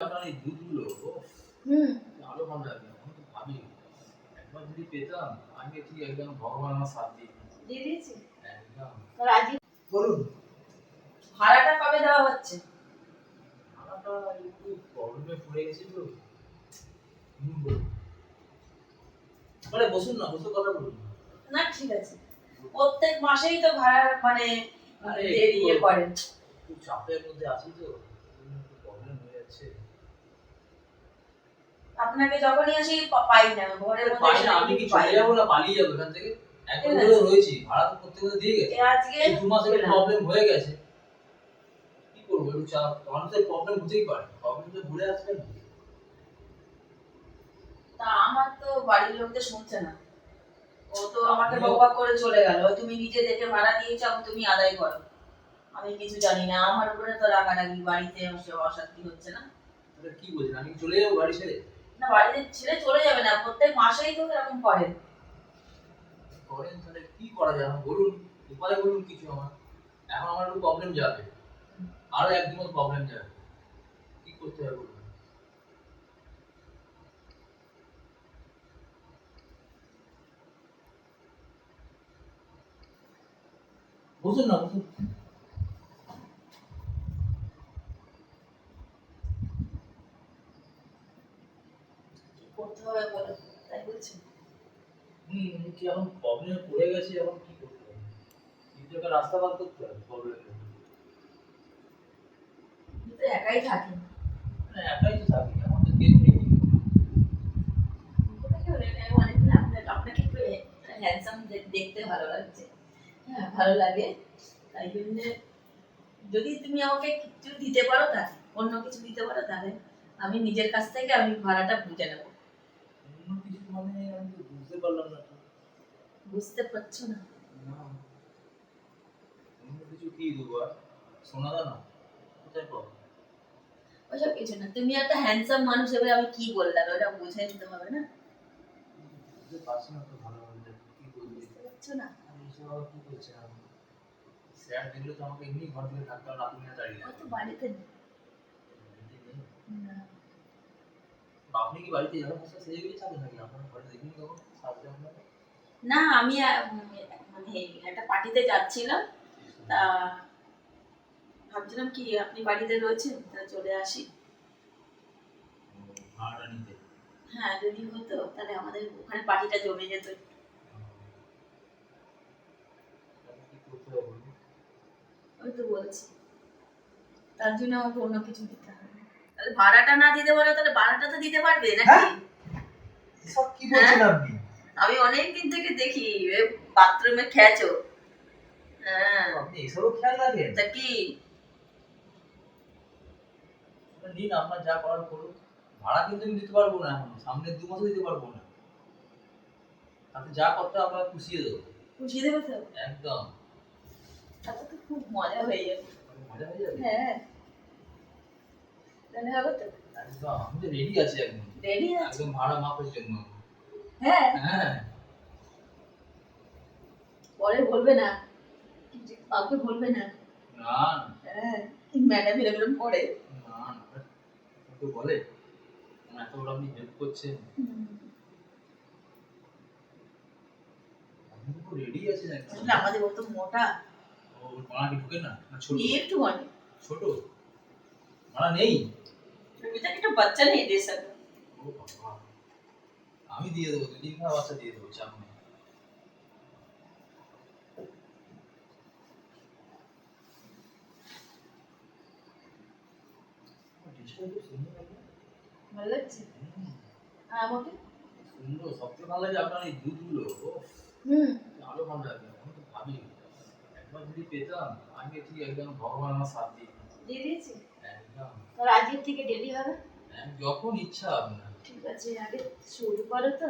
আপনার এই দুধগুলো আরও ভালো লাগে আমি তো ভাবি একবার যদি পেতাম আমি ঠিক একদম ভগবান আমার সাথ দিয়ে দিয়ে দিয়েছি? একদম। তোর বলুন। ভাড়াটা কবে দেওয়া হচ্ছে? ভাড়াটা একটু প্রবলেমে পড়ে গেছি তো। মানে বসুন না বসে কথা বলুন। না ঠিক আছে। প্রত্যেক মাসেই তো ভাড়া মানে দেরি করেন চাপের মধ্যে আছি তো। প্রবলেম হয়ে যাচ্ছে। আপনাকে যখনই আসি পাই না ঘরের মধ্যে পাই না আমি কি চলে যাব না পালিয়ে যাব? এখান থেকে এখন ধরে রয়েছি ভাড়া তো প্রত্যেক মাসে দিয়ে গেছে। আজকে দু মাসের। প্রবলেম হয়ে গেছে। কি করব একটু চাপ মানুষের প্রবলেম হতেই পারে। প্রবলেম তো ঘুরে আসবে না। তা আমার তো বাড়ির লোকদের শুনছে না। ও তো আমাকে বকবাক করে চলে গেল। তুমি নিজে দেখে ভাড়া দিয়েছ আমি তুমি আদায় করো। আমি কিছু জানি না। আমার উপরে তো রাগারাগি বাড়িতে অশান্তি হচ্ছে না। কি বলছেন? আমি চলে যাব বাড়ি ছেড়ে? না, বাড়িতে ছেড়ে চলে যাবে না, প্রত্যেক মাসেই তো এরকম করেন করেন তাহলে কি করা যায়? আমার বলুন, উপায় বলুন কিছু আমার। এখন আমার একটু প্রবলেম যাবে। আরও এক দুমাস প্রবলেম যাবে। কি করতে হবে বলুন? বসুন না বসুন হবে বলো তাই বলছি। হুম কি এখন প্রবলেমে পড়ে গেছি এখন কি করতে হবে? রাস্তা বার করতে হবে তো একাই থাকি। মানে একাই তো থাকি আমার তো কেউ নেই। আপনাকে একটু হ্যান্ডসাম দেখতে ভালো লাগছে। হ্যাঁ ভালো লাগে। তাই জন্য যদি তুমি আমাকে কিছু দিতে পারো তাহলে অন্য কিছু দিতে পারো তাহলে আমি নিজের কাছ থেকে আমি ভাড়াটা বুঝে নেব। মানে আমি বুঝতে পারলাম না বুঝতে পারছ না? অন্য কিছু কি দেবো আর? শোনা দাও না। কোথায় পাবো? ওসব কিছু না। তুমি একটা হ্যান্ডসাম মানুষ এবার আমি কি বললাম? ওটা বুঝে নিতে হবে না? বুঝতে পারছি না তো ভালো ভালোভাবে কি করবি? পারছ না? আমি আবার কি করছি আমি স্যার দেখলে তো আমাকে এমনি ঘর থেকে হবে আপনি না দাঁড়িয়ে তো বাড়িতে নেই। না। আপনি কি বাড়িতে যাবেন স্যার সেই জায়গায় থাকেন নাকি? আপনার ঘরে দেখিনি কখন আপনাকে না আমি মানে একটা পার্টিতে যাচ্ছিলাম। তা ভাবছিলাম কি আপনি বাড়িতে রয়েছেন তা চলে আসি। হ্যাঁ যদি হতো তাহলে আমাদের ওখানে পার্টিটা জমে যেত? ওই তো বলছি। তার জন্য আমাকে অন্য কিছু দিতে হবে। তাহলে ভাড়াটা না দিতে পারো তাহলে ভাড়াটা তো দিতে পারবে নাকি? হ্যাঁ। এসব কি বলছেন আপনি? আমি অনেক দিন থেকে দেখি বাথরুমে খেয়েছো হ্যাঁ। আপনি এসবও খেয়াল রাখেন? তা কি? তাহলে নিন আপনার যা করার করুন ভাড়া কিন্তু আমি দিতে পারব না এখন। সামনের দু মাসে দিতে পারব না। তাতে যা করতে আপনার পুষিয়ে দেবো। বুঝিয়ে দেবে তো? একদম। তাতে তো খুব মজা হয়ে যাবে। মজা হয়ে যাবে? হ্যাঁ। তাহলে হবে তো। আমি তো রেডি আছি একদম রেডি আছে? একদম ভাড়া মাপের জন্য হ্যাঁ? হ্যাঁ। পরে বলবে না। কাউকে বলবে না। না হ্যাঁ ম্যাডাম এরকম করে। না না তো বলে? এত বড় আপনি হেল্প করছেন। রেডি আছেন একদম আমাদের ও তো মোটা। ও মারা ঢুকে না ছোট। একটু ছোট? মারা নেই? আমি দিয়ে দেবো তিন ঘা বাচ্চা দিয়ে দেবো চাপ নেই। সবচেয়ে ভালো লাগে আপনার এই দুধগুলো হুম। আরও ভালো লাগে আমি তো একবার যদি পেতাম আমি ঠিক একদম ভগবান আমার সাথ। দিয়ে দিয়েছি? হ্যাঁ। তোর আজকের থেকে ডেলি হবে? যখন ইচ্ছা আপনার। ঠিক আছে আগে শুরু করো তো।